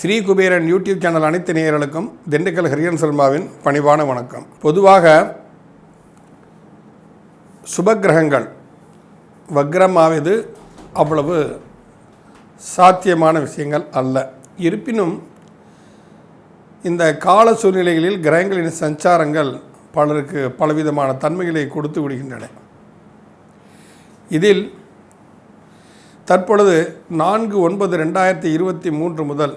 Sri Kuberan YouTube channel அனைத்து நேயர்களுக்கும் திண்டுக்கல் ஹரியன் சல்மாவின் பணிவான வணக்கம். பொதுவாக சுபக்கிரகங்கள் வக்ரமாவது அவ்வளவு சாத்தியமான விஷயங்கள் அல்ல. இருப்பினும் இந்த கால சூழ்நிலைகளில் கிரகங்களின் சஞ்சாரங்கள் பலருக்கு பலவிதமான தன்மைகளை கொடுத்து விடுகின்றன. இதில் தற்பொழுது நான்கு ஒன்பது ரெண்டாயிரத்தி இருபத்தி மூன்று முதல்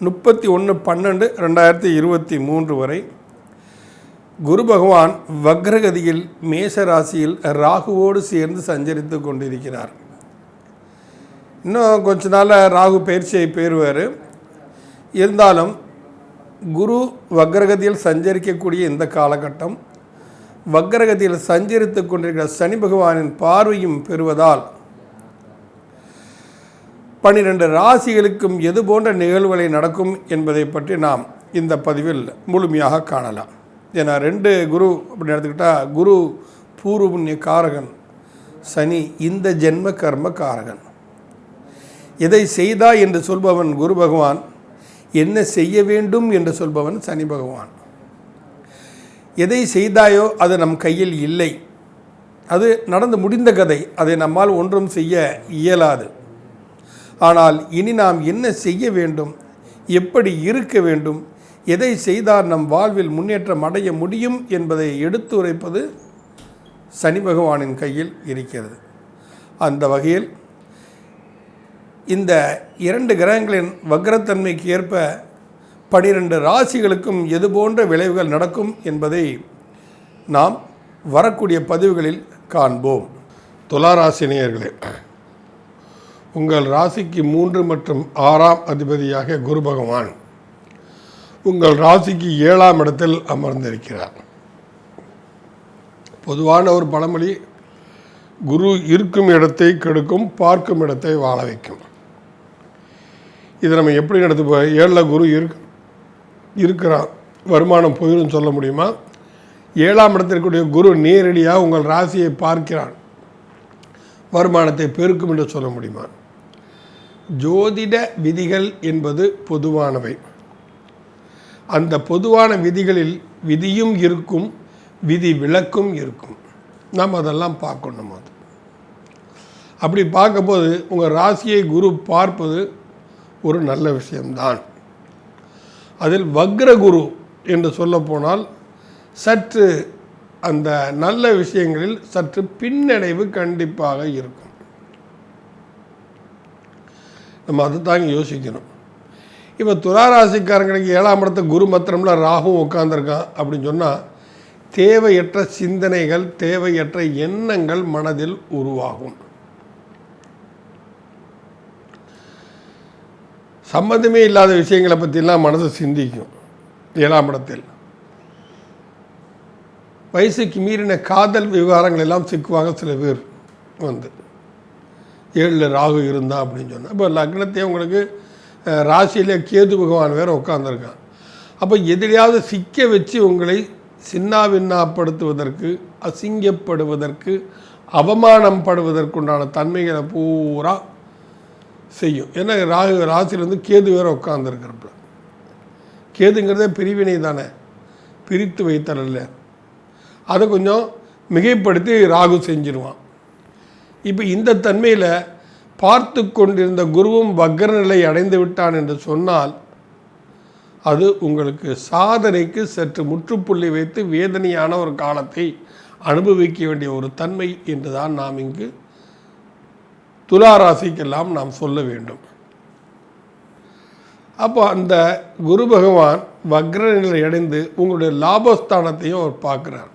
முப்பத்தி ஒன்று பன்னெண்டு ரெண்டாயிரத்தி இருபத்தி மூன்று வரை குரு பகவான் வக்ரகதியில் மேஷ ராசியில் ராகுவோடு சேர்ந்து சஞ்சரித்து கொண்டிருக்கிறார். இன்னும் கொஞ்ச நாளில் ராகு பயிற்சியை பெறுவார். இருந்தாலும் குரு வக்ரகதியில் சஞ்சரிக்கக்கூடிய இந்த காலகட்டம் வக்கரகத்தில் சஞ்சரித்து கொண்டிருக்கிற சனி பகவானின் பார்வையும் பெறுவதால் பன்னிரண்டு ராசிகளுக்கும் எது போன்ற நிகழ்வுகளை நடக்கும் என்பதை பற்றி நாம் இந்த பதிவில் முழுமையாக காணலாம். ஏன்னா ரெண்டு குரு அப்படின்னு எடுத்துக்கிட்டால் குரு பூர்வ புண்ணிய காரகன் சனி இந்த ஜென்ம கர்ம காரகன். எதை செய்தா என்று சொல்பவன் குரு பகவான் என்ன செய்ய வேண்டும் என்று சொல்பவன் சனி பகவான். எதை செய்தாயோ அது நம் கையில் இல்லை. அது நடந்து முடிந்த கதை. அதை நம்மால் ஒன்றும் செய்ய இயலாது. ஆனால் இனி நாம் என்ன செய்ய வேண்டும்? எப்படி இருக்க வேண்டும்? எதை செய்தால் நம் வாழ்வில் முன்னேற்றம் அடைய முடியும் என்பதை எடுத்துரைப்பது சனி பகவானின் கையில் இருக்கிறது. அந்த வகையில் இந்த இரண்டு கிரகங்களின் வக்ரத்தன்மைக்கு ஏற்ப பனிரெண்டு ராசிகளுக்கும் எது போன்ற விளைவுகள் நடக்கும் என்பதை நாம் வரக்கூடிய பதிவுகளில் காண்போம். துளாராசினியர்களே உங்கள் ராசிக்கு மூன்று மற்றும் ஆறாம் அதிபதியாக குரு பகவான் உங்கள் ராசிக்கு ஏழாம் இடத்தில் அமர்ந்திருக்கிறார். பொதுவான ஒரு பழமொழி குரு இருக்கும் இடத்தை கெடுக்கும் பார்க்கும் இடத்தை வாழ வைக்கும். இதை நம்ம எப்படி நடத்து ஏழில் குரு இருக் இருக்கிறான். வருமானம் போயிடும் சொல்ல முடியுமா? ஏழாம் இடத்தில் இருக்கக்கூடிய குரு நேரடியாக உங்கள் ராசியை பார்க்கிறான். வருமானத்தை பெருக்கும் என்று சொல்ல முடியுமா? ஜோதிட விதிகள் என்பது பொதுவானவை. அந்த பொதுவான விதிகளில் விதியும் இருக்கும் விதி விளக்கும் இருக்கும். நாம் அதெல்லாம் பார்க்கணும் அது. அப்படி பார்க்கும்போது உங்கள் ராசியை குரு பார்ப்பது ஒரு நல்ல விஷயம்தான். அதில் வக்ர குரு என்று சொல்லப்போனால் சற்று அந்த நல்ல விஷயங்களில் சற்று பின்னடைவு கண்டிப்பாக இருக்கும். நம்ம அதை தாங்க யோசிக்கணும். இப்போ துளாராசிக்காரங்களுக்கு ஏழாம் இடத்த குரு மத்திரம்ல ராகும் உட்காந்துருக்கான் அப்படின்னு சொன்னால் தேவையற்ற சிந்தனைகள் தேவையற்ற எண்ணங்கள் மனதில் உருவாகும். சம்மந்தமே இல்லாத விஷயங்களை பற்றிலாம் மனசு சிந்திக்கும் ஏழாம் இடத்தில். வயசுக்கு மீறின காதல் விவகாரங்கள் எல்லாம் சிக்குவாங்க சில பேர் வந்து. ஏழில் ராகு இருந்தா அப்படின்னு சொன்னால் இப்போ லக்னத்தையே உங்களுக்கு ராசியிலே கேது பகவான் வேறு உட்காந்துருக்கான் அப்போ எதிலையாவது சிக்க வச்சு உங்களை சின்னாவின்னாப்படுத்துவதற்கு அசிங்கப்படுவதற்கு அவமானம் படுவதற்குண்டான தன்மைகளை பூரா செய்யும். ஏன்னா ராகு ராசிலேருந்து கேது வேறு உட்காந்துருக்கிறப்ப கேதுங்கிறதே பிரிவினை தானே. பிரித்து வைத்தல் இல்லை அதை கொஞ்சம் மிகைப்படுத்தி ராகு செஞ்சிருவான். இப்போ இந்த தன்மையில் பார்த்து கொண்டிருந்த குருவும் வக்ர நிலை அடைந்து விட்டான் என்று சொன்னால் அது உங்களுக்கு சாதனைக்கு சற்று முற்றுப்புள்ளி வைத்து வேதனையான ஒரு காலத்தை அனுபவிக்க வேண்டிய ஒரு தன்மை என்றுதான் நாம் இங்கு துலா ராசிக்கெல்லாம் நாம் சொல்ல வேண்டும். அப்போ அந்த குரு பகவான் வக்ர நிலை அடைந்து உங்களுடைய லாபஸ்தானத்தையும் அவர் பார்க்குறார்.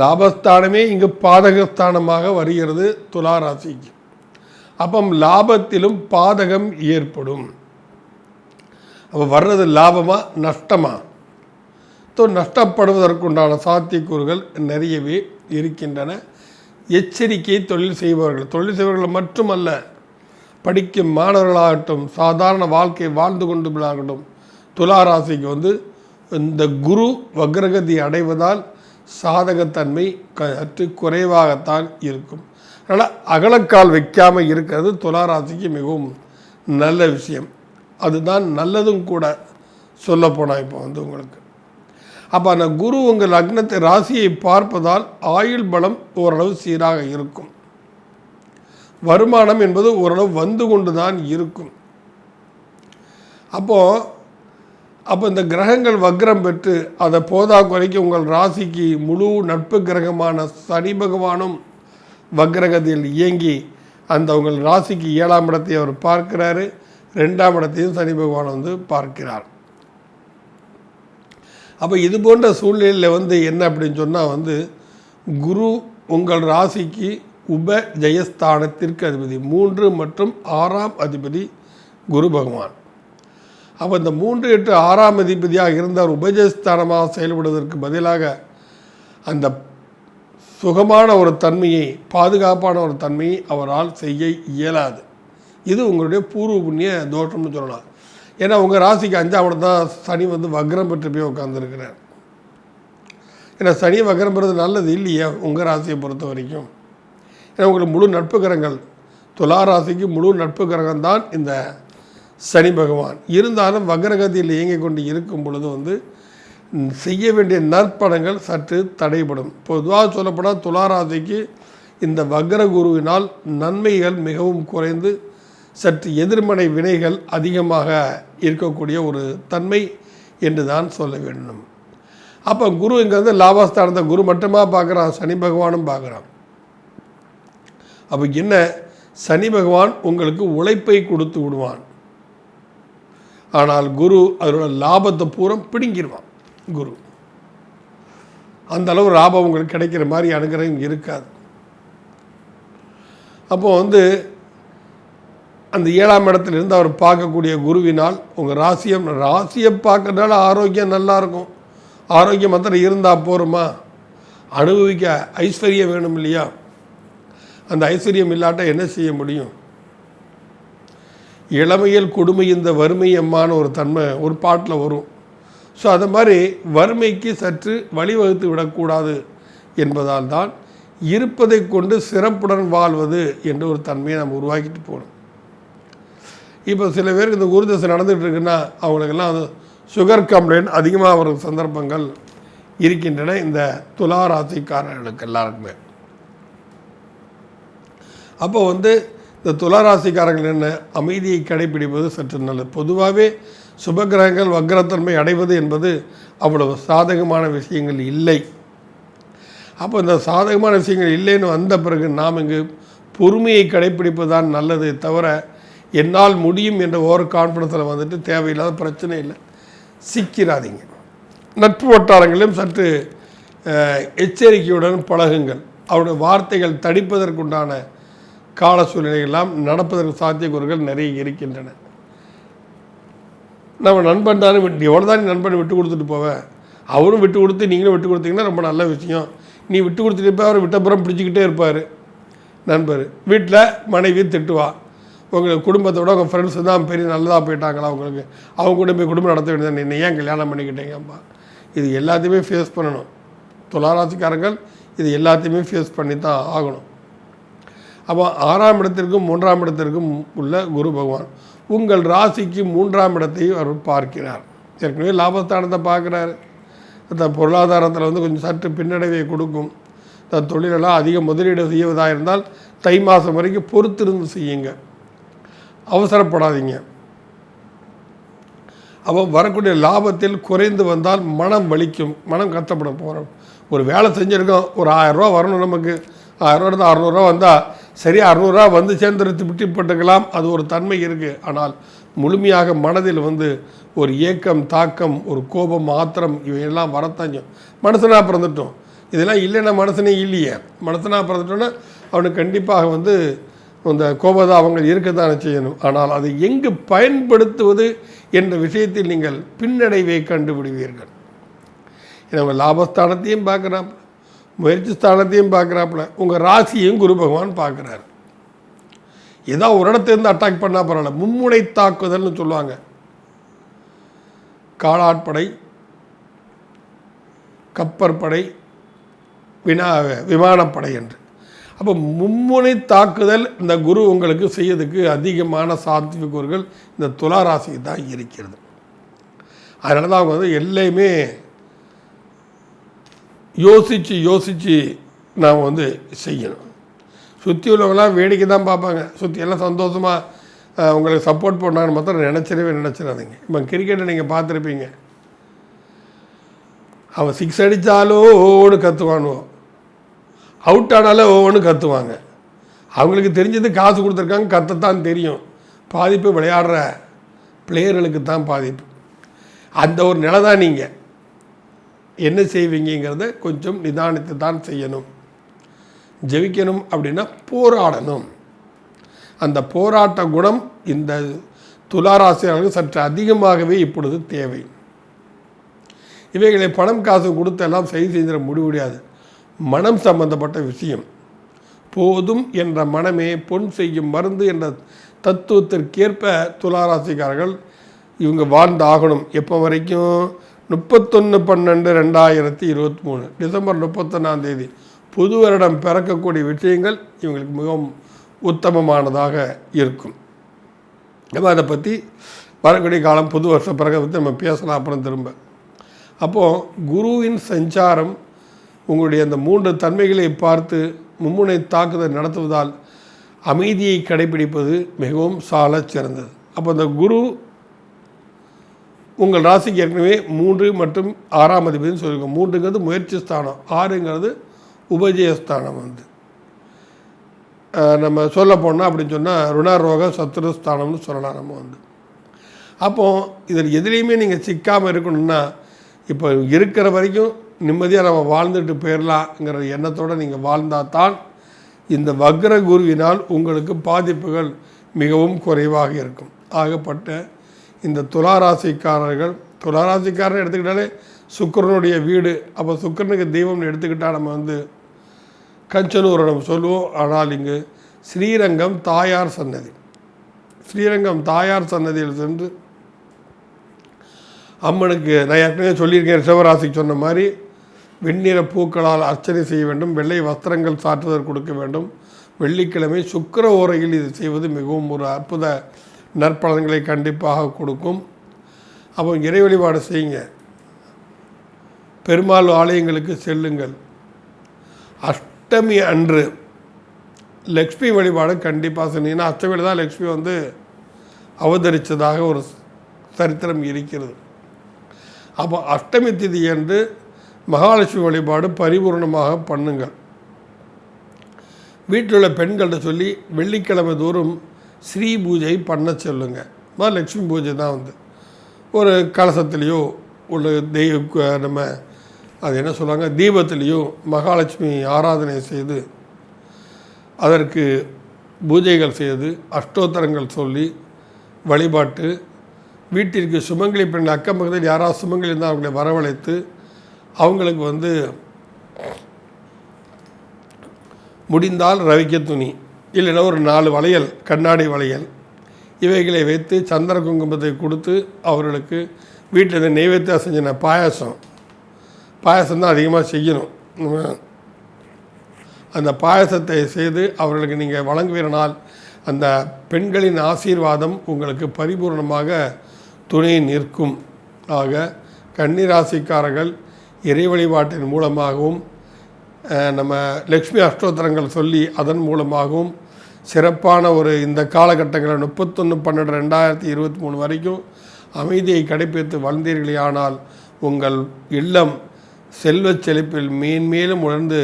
லாபஸ்தானமே இங்கு பாதகஸ்தானமாக வருகிறது துலா ராசிக்கு. அப்போ லாபத்திலும் பாதகம் ஏற்படும். அப்போ வர்றது லாபமா நஷ்டமா? ஸோ நஷ்டப்படுவதற்குண்டான சாத்தியக்கூறுகள் நிறையவே இருக்கின்றன. எச்சரிக்கையை தொழில் செய்பவர்கள். தொழில் செய்பவர்கள் மட்டுமல்ல படிக்கும் மாணவர்களாகட்டும் சாதாரண வாழ்க்கை வாழ்ந்து கொண்டு துளாராசிக்கு வந்து இந்த குரு வக்ரகதி அடைவதால் சாதகத்தன்மை சற்று குறைவாகத்தான் இருக்கும். அதனால் அகலக்கால் வைக்காமல் இருக்கிறது துளாராசிக்கு மிகவும் நல்ல விஷயம். அதுதான் நல்லதும் கூட சொல்லப்போனால் இப்போ வந்து உங்களுக்கு. அப்போ அந்த குரு உங்கள் லக்னத்தை ராசியை பார்ப்பதால் ஆயுள் பலம் ஓரளவு சீராக இருக்கும். வருமானம் என்பது ஓரளவு வந்து கொண்டு தான் இருக்கும். அப்போது அப்போ இந்த கிரகங்கள் வக்ரம் பெற்று அதை போதா குறைக்கு உங்கள் ராசிக்கு முழு நட்பு கிரகமான சனி பகவானும் வக்ரகத்தில் இயங்கி அந்த உங்கள் ராசிக்கு ஏழாம் இடத்தை அவர் பார்க்கிறாரு. ரெண்டாம் இடத்தையும் சனி பகவான் வந்து பார்க்கிறார். அப்போ இது போன்ற சூழ்நிலையில் வந்து என்ன அப்படின்னு சொன்னால் வந்து குரு உங்கள் ராசிக்கு உப ஜெயஸ்தானத்திற்கு அதிபதி மூன்று மற்றும் ஆறாம் அதிபதி குரு பகவான். அப்போ இந்த மூன்று எட்டு ஆறாம் அதிபதியாக இருந்தார் உபஜயஸ்தானமாக செயல்படுவதற்கு பதிலாக அந்த சுகமான ஒரு தன்மையை பாதுகாப்பான ஒரு தன்மையை அவரால் செய்ய இயலாது. இது உங்களுடைய பூர்வ புண்ணிய தோஷம்னு சொல்லலாம். ஏன்னா உங்கள் ராசிக்கு அஞ்சாம் தான் சனி வந்து வக்ரம் பெற்று போய் உட்காந்துருக்கிறார் ஏன்னா சனி வக்ரம் பெறது நல்லது இல்லையா உங்கள் ராசியை பொறுத்த வரைக்கும்? ஏன்னா உங்களுக்கு முழு நட்பு கிரகங்கள் துலா ராசிக்கு முழு நட்பு கிரகம் தான் இந்த சனி பகவான். இருந்தாலும் வக்ரகதியில் இயங்கிக் கொண்டு இருக்கும் பொழுது வந்து செய்ய வேண்டிய நற்படங்கள் சற்று தடைபடும். பொதுவாக சொல்லப்போனால் துளாராசிக்கு இந்த வக்ர குருவினால் நன்மைகள் மிகவும் குறைந்து சற்று எதிர்மனை வினைகள் அதிகமாக இருக்கக்கூடிய ஒரு தன்மை என்று தான் சொல்ல வேண்டும். அப்போ குரு இங்கே வந்து லாபஸ்தானத்தை குரு மட்டுமா பார்க்குறான் சனி பகவானும் பார்க்குறான். அப்போ என்ன? சனி பகவான் உங்களுக்கு உழைப்பை கொடுத்து விடுவான். ஆனால் குரு அதனோட லாபத்தை பூரம் பிடுங்கிடுவான் குரு. அந்த அளவு லாபம் உங்களுக்கு கிடைக்கிற மாதிரி அனுகிரகம் இருக்காது. அப்போ வந்து அந்த ஏழாம் இடத்துல இருந்து அவர் பார்க்கக்கூடிய குருவினால் உங்கள் ராசியம் ராசியை பார்க்கறதுனால ஆரோக்கியம் நல்லா இருக்கும். ஆரோக்கியம் மாத்திரம் இருந்தால் போருமா? அனுபவிக்க ஐஸ்வர்யம் வேணும் இல்லையா? அந்த ஐஸ்வர்யம் இல்லாட்ட என்ன செய்ய முடியும்? இளமையில் கொடுமை இந்த வறுமை அம்மான ஒரு தன்மை ஒரு பாட்டில் வரும். ஸோ அது மாதிரி வறுமைக்கு சற்று வழிவகுத்து விடக்கூடாது என்பதால் தான் இருப்பதை கொண்டு சிறப்புடன் வாழ்வது என்ற ஒரு தன்மையை நம்ம உருவாக்கிட்டு போகணும். இப்போ சில பேருக்கு இந்த குருதசை நடந்துகிட்டு இருக்குன்னா அவங்களுக்கெல்லாம் அது சுகர் கம்ப்ளைண்ட் அதிகமாக வரும் சந்தர்ப்பங்கள் இருக்கின்றன இந்த துலா ராசிக்காரர்களுக்கு எல்லாருக்குமே. அப்போ வந்து இந்த துலா ராசிக்காரர்கள் என்ன? அமைதியை கடைபிடிப்பது சற்று நல்லது. பொதுவாகவே சுபகிரகங்கள் வக்ரத்தன்மை அடைவது என்பது அவ்வளவு சாதகமான விஷயங்கள் இல்லை. அப்போ இந்த சாதகமான விஷயங்கள் இல்லைன்னு வந்த பிறகு நாம் இங்கு பொறுமையை கடைபிடிப்பது தான் நல்லது தவிர என்னால் முடியும் என்ற ஓவர் கான்ஃபிடன்ஸில் வந்துட்டு தேவையில்லாத பிரச்சனை இல்லை. சிக்கிறாதீங்க நட்பு வட்டாரங்களிலும் சற்று எச்சரிக்கையுடன் பழகுங்கள். அவருடைய வார்த்தைகள் தடிப்பதற்குண்டான கால சூழ்நிலைகள்லாம் நடப்பதற்கு சாத்தியக்கூறுகள் நிறைய இருக்கின்றன. நம்ம நண்பன் தானே விட்டு எவ்வளோ தான் நீ நண்பனை விட்டு கொடுத்துட்டு போவேன் அவரும் விட்டு கொடுத்து நீங்களும் விட்டு கொடுத்தீங்கன்னா ரொம்ப நல்ல விஷயம். நீ விட்டு கொடுத்துட்டு போய் அவர் விட்டப்புறம் பிடிச்சிக்கிட்டே இருப்பார். நண்பர் வீட்டில் மனைவி திட்டுவா. உங்கள் குடும்பத்தோட உங்கள் ஃப்ரெண்ட்ஸ் தான் பெரிய நல்லதாக போயிட்டாங்களா அவங்களுக்கு அவங்க கூட போய் குடும்பம் நடத்த வேண்டியது நீ ஏன் கல்யாணம் பண்ணிக்கிட்டீங்கப்பா இது எல்லாத்தையுமே ஃபேஸ் பண்ணணும். துளாராசிக்காரங்கள் இது எல்லாத்தையுமே ஃபேஸ் பண்ணி தான் ஆகணும். அப்போ ஆறாம் இடத்திற்கும் மூன்றாம் இடத்திற்கும் உள்ள குரு பகவான் உங்கள் ராசிக்கு மூன்றாம் இடத்தையும் அவர் பார்க்கிறார். ஏற்கனவே லாபஸ்தானத்தை பார்க்குறாரு. இந்த பொருளாதாரத்தில் வந்து கொஞ்சம் சற்று பின்னடைவை கொடுக்கும். இந்த தொழிலெல்லாம் அதிக முதலீடு செய்வதாக இருந்தால் தை மாதம் வரைக்கும் பொறுத்திருந்து செய்யுங்க. அவசரப்படாதீங்க. அப்போ வரக்கூடிய லாபத்தில் குறைந்து வந்தால் மனம் வலிக்கும் மனம் கஷ்டப்பட போகிறோம் ஒரு வேலை செஞ்சுருக்கோம் ஒரு ஆயரூவா வரணும் நமக்கு. ஆயிரரூவா அறநூறுவா வந்தால் சரி அறநூறுவா வந்து சேர்ந்துருத்து விட்டுப்பட்டுக்கலாம் அது ஒரு தன்மை இருக்குது ஆனால் முழுமையாக மனதில் வந்து ஒரு ஏக்கம் தாக்கம் ஒரு கோபம் ஆத்திரம் இவையெல்லாம் வரத்தாஞ்சும் மனசனாக பிறந்துட்டோம். இதெல்லாம் இல்லைன்னா மனசனே இல்லையே. மனசனாக பிறந்துட்டோன்னா அவனுக்கு கண்டிப்பாக வந்து அந்த கோபதாபங்கள் இருக்கத்தானே செய்யணும். ஆனால் அதை எங்கு பயன்படுத்துவது என்ற விஷயத்தில் நீங்கள் பின்னடைவை கண்டுபிடிவீர்கள். நம்ம லாபஸ்தானத்தையும் பார்க்குறாப்புல முயற்சி ஸ்தானத்தையும் பார்க்குறாப்புல உங்கள் ராசியும் குரு பகவான் பார்க்குறாரு. ஏதோ ஒரு இடத்துலேருந்து அட்டாக் பண்ணால் பரவாயில்ல மும்முனை தாக்குதல்னு சொல்லுவாங்க. காலாட்படை கப்பற்படை வினா விமானப்படை என்று. அப்போ மும்முனை தாக்குதல் இந்த குரு உங்களுக்கு செய்யறதுக்கு அதிகமான சாத்தியக்கூறுகள் இந்த துலா ராசிக்கு தான் இருக்கிறது. அதனால தான் அவங்க வந்து எல்லையுமே யோசித்து யோசித்து நாம் வந்து செய்யணும். சுற்றி உள்ளவங்களாம் வேடிக்கை தான் பார்ப்பாங்க. சுற்றி எல்லாம் சந்தோஷமாக உங்களுக்கு சப்போர்ட் பண்ணாங்கன்னு மாத்திரம் நினச்சிடவே நினச்சிடாதீங்க. இப்போ கிரிக்கெட்டை நீங்கள் பார்த்துருப்பீங்க. அவன் சிக்ஸ் அடித்தாலோ ஓடு அவுட் ஆனாலே ஓன்னு கத்துவாங்க. அவங்களுக்கு தெரிஞ்சது காசு கொடுத்துருக்காங்க கத்தத்தான் தெரியும். பாதிப்பு விளையாடுற பிளேயர்களுக்கு தான் பாதிப்பு. அந்த ஒரு நிலை தான் நீங்கள் என்ன செய்வீங்கிறத கொஞ்சம் நிதானித்து தான் செய்யணும். ஜெயிக்கணும் அப்படின்னா போராடணும். அந்த போராட்ட குணம் இந்த துளாராசிரியர்களுக்கு சற்று அதிகமாகவே இப்பொழுது தேவை. இவைகளை பணம் காசு கொடுத்து எல்லாம் சரி செஞ்சிட முடிய முடியாது மனம் சம்பந்தப்பட்ட விஷயம். போதும் என்ற மனமே பொன் செய்யும் மருந்து என்ற தத்துவத்திற்கேற்ப துளாராசிக்காரர்கள் இவங்க வாழ்ந்து ஆகணும். எப்போ வரைக்கும்? முப்பத்தொன்று பன்னெண்டு ரெண்டாயிரத்தி இருபத்தி மூணு. டிசம்பர் முப்பத்தொன்னாம் தேதி புது வருடம் பிறக்கக்கூடிய விஷயங்கள் இவங்களுக்கு மிகவும் உத்தமமானதாக இருக்கும். நம்ம அதை பற்றி வரக்கூடிய காலம் புது வருஷம் பிறகு பற்றி நம்ம பேசலாம் அப்புறம் திரும்ப. அப்போது குருவின் சஞ்சாரம் உங்களுடைய அந்த மூன்று தன்மைகளை பார்த்து மும்முனை தாக்குதல் நடத்துவதால் அமைதியை கடைபிடிப்பது மிகவும் சால சிறந்தது. அப்போ அந்த குரு உங்கள் ராசிக்கு ஏற்கனவே மூன்று மற்றும் ஆறாம் அதிபதினு சொல்லியிருக்கோம் மூன்றுங்கிறது முயற்சி ஸ்தானம் ஆறுங்கிறது உபஜயஸ்தானம் வந்து. நம்ம சொல்ல போனால் அப்படின்னு சொன்னால் ருணரோக சத்துரு ஸ்தானம்னு சொல்லலாம் நம்ம வந்து. அப்போது இதில் எதுலேயுமே நீங்கள் சிக்காமல் இருக்கணும்னா இப்போ இருக்கிற வரைக்கும் நிம்மதியாக நம்ம வாழ்ந்துட்டு போயிடலாங்கிற எண்ணத்தோடு நீங்கள் வாழ்ந்தால் தான் இந்த வக்ர குருவினால் உங்களுக்கு பாதிப்புகள் மிகவும் குறைவாக இருக்கும். ஆகப்பட்ட இந்த துளாராசிக்காரர்கள் துளாராசிக்காரன் எடுத்துக்கிட்டாலே சுக்கிரனுடைய வீடு. அப்போ சுக்கிரனுக்கு தெய்வம்னு எடுத்துக்கிட்டால் நம்ம வந்து கஞ்சனூரை நம்ம சொல்லுவோம். ஆனால் இங்கு ஸ்ரீரங்கம் தாயார் சன்னதி. ஸ்ரீரங்கம் தாயார் சன்னதியில் சென்று அம்மனுக்கு நான் ஏற்கனவே சொல்லியிருக்கேன் சிவராசிக்கு சொன்ன மாதிரி வெண்ணிற பூக்களால் அர்ச்சனை செய்ய வேண்டும். வெள்ளை வஸ்திரங்கள் சாற்றுதல் கொடுக்க வேண்டும். வெள்ளிக்கிழமை சுக்கிர ஓரையில் இது செய்வது மிகவும் ஒரு அற்புத நற்பலன்களை கண்டிப்பாக கொடுக்கும். அப்போ இறை வழிபாடு செய்யுங்க. பெருமாள் ஆலயங்களுக்கு செல்லுங்கள். அஷ்டமி அன்று லக்ஷ்மி வழிபாடு கண்டிப்பாக சொன்னீங்கன்னா அஷ்டமியில் தான் லக்ஷ்மி வந்து அவதரித்ததாக ஒரு சரித்திரம் இருக்கிறது. அப்போ அஷ்டமி திதி என்று மகாலட்சுமி வழிபாடு பரிபூர்ணமாக பண்ணுங்கள். வீட்டில் உள்ள பெண்கள்கிட்ட சொல்லி வெள்ளிக்கிழமை தோறும் ஸ்ரீ பூஜை பண்ண சொல்லுங்கள் மாதிரி லக்ஷ்மி பூஜை தான் வந்து. ஒரு கலசத்துலேயோ உள்ள தெய்வ நம்ம அது என்ன சொல்லுவாங்க தீபத்துலேயோ மகாலட்சுமி ஆராதனை செய்து அதற்கு பூஜைகள் செய்து அஷ்டோத்தரங்கள் சொல்லி வழிபாட்டு வீட்டிற்கு சுமங்கலி பெண் அக்கம் பக்கத்தில் யாராவது சுமங்கலி இருந்தால் அவங்களை வரவழைத்து அவங்களுக்கு வந்து முடிந்தால் ரவிக்க துணி இல்லைன்னா ஒரு நாலு வளையல் கண்ணாடி வளையல். இவைகளை வைத்து சந்திர குங்குமத்தை கொடுத்து அவர்களுக்கு வீட்டில் இந்த நெய்வேத்தியம் செஞ்சின பாயாசம். பாயாசம் தான் அதிகமாக செய்யணும். அந்த பாயசத்தை செய்து அவர்களுக்கு நீங்கள் வழங்குவீரனால் அந்த பெண்களின் ஆசீர்வாதம் உங்களுக்கு பரிபூர்ணமாக துணை நிற்கும். ஆக கன்னிராசிக்காரர்கள் இறை வழிபாட்டின் மூலமாகவும் நம்ம லக்ஷ்மி அஷ்டோத்திரங்கள் சொல்லி அதன் மூலமாகவும் சிறப்பான ஒரு இந்த காலகட்டங்களில் முப்பத்தொன்று பன்னெண்டு ரெண்டாயிரத்தி இருபத்தி மூணு வரைக்கும் அமைதியை கடைப்பிடித்து வந்தீர்களே ஆனால் உங்கள் இல்லம் செல்வச் செழிப்பில் மேன்மேலும் உணர்ந்து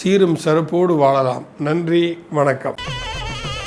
சீரும் சிறப்போடு வாழலாம். நன்றி வணக்கம்.